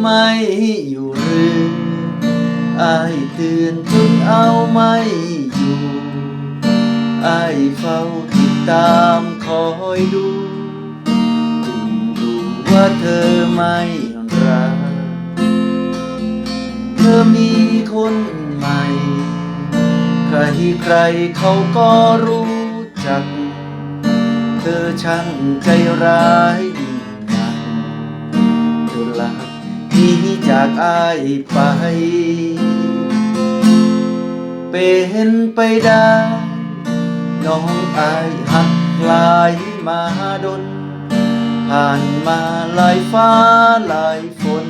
ไม่อยู่หรือไอเตือนจนเอาไม่อยู่ไอเฝ้าติดตามคอยดูถึงรู้ว่าเธอไม่รัก เธอมีคนใหม่ ใครใครเขาก็รู้จัก เธอช่างใจร้ายยิ่งนักเธอลา หนีจากอายไป เป็นไปได้ น้องอายหักหลายมาดน ผ่านมาหลายฟ้าหลายฝน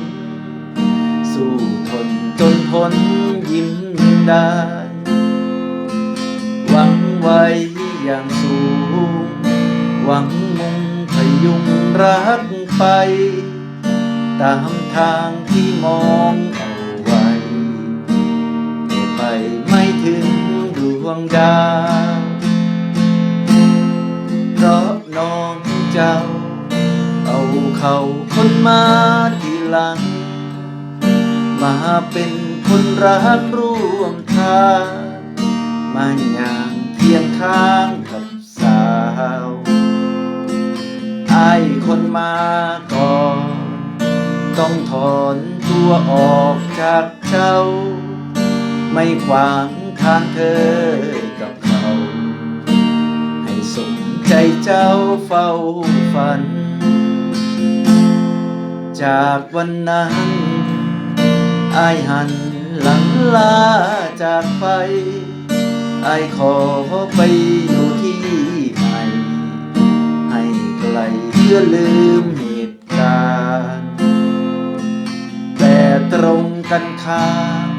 สู้ทนจนพ้นยิ้มได้ หวังไว้อย่างสูง หวังมุ่งพยุงรักไป ตามทางที่มองเอาไว้แต่ไปไม่ถึงดวงดาวเพราะน้องเจ้า เอาเขาคนมาทีหลัง มาเป็นคนรักร่วมทางมาอย่างเคียงข้างกับสาวไอ้คนมาก่อน ต้องถอนตัวออกจากเจ้า ไม่ขวางทางเธอกับเขา ให้สมใจเจ้าเฝ้าฝัน จากวันนั้นอายหันหลังลาจากไปไอขอไปอยู่ที่ใหม่ให้ไกลเพื่อลืม ตรงกันข้าม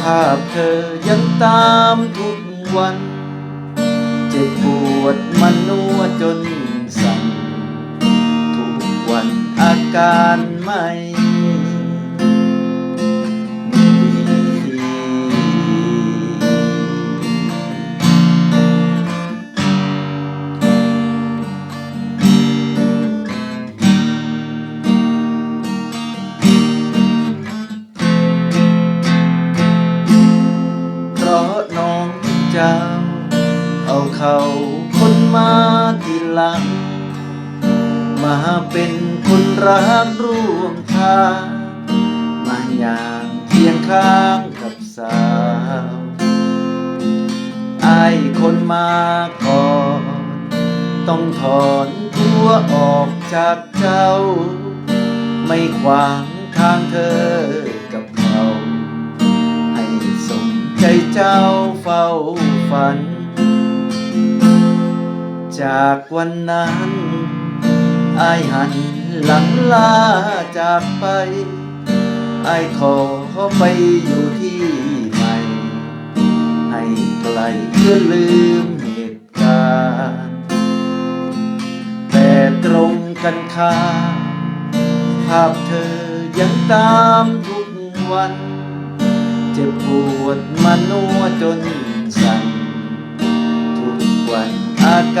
ภาพเธอยังตามทุกวัน เจ็บปวด เจ้าเอาเขาคนมาทีหลัง มาเป็นคนรักร่วมทางมาอย่างเคียงข้างกับสาวไอ้คนมาก่อน ต้องถอนตัวออกจากเจ้า ไม่ขวางทางเธอกับเขา ให้สมใจเจ้าเฝ้า ฝัน จากวันนั้นอายหันหลังลาจากไปอายขอไปอยู่ที่ใหม่ ให้ไกลเพื่อลืมเหตุการณ์ แต่ตรงกันข้ามภาพเธอยังตามทุกวัน เจ็บปวดมานัวจน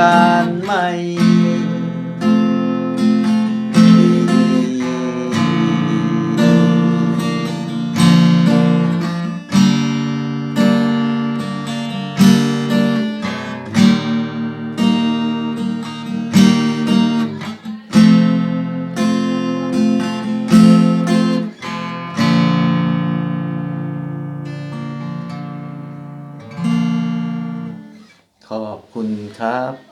การไม่ขอบคุณครับ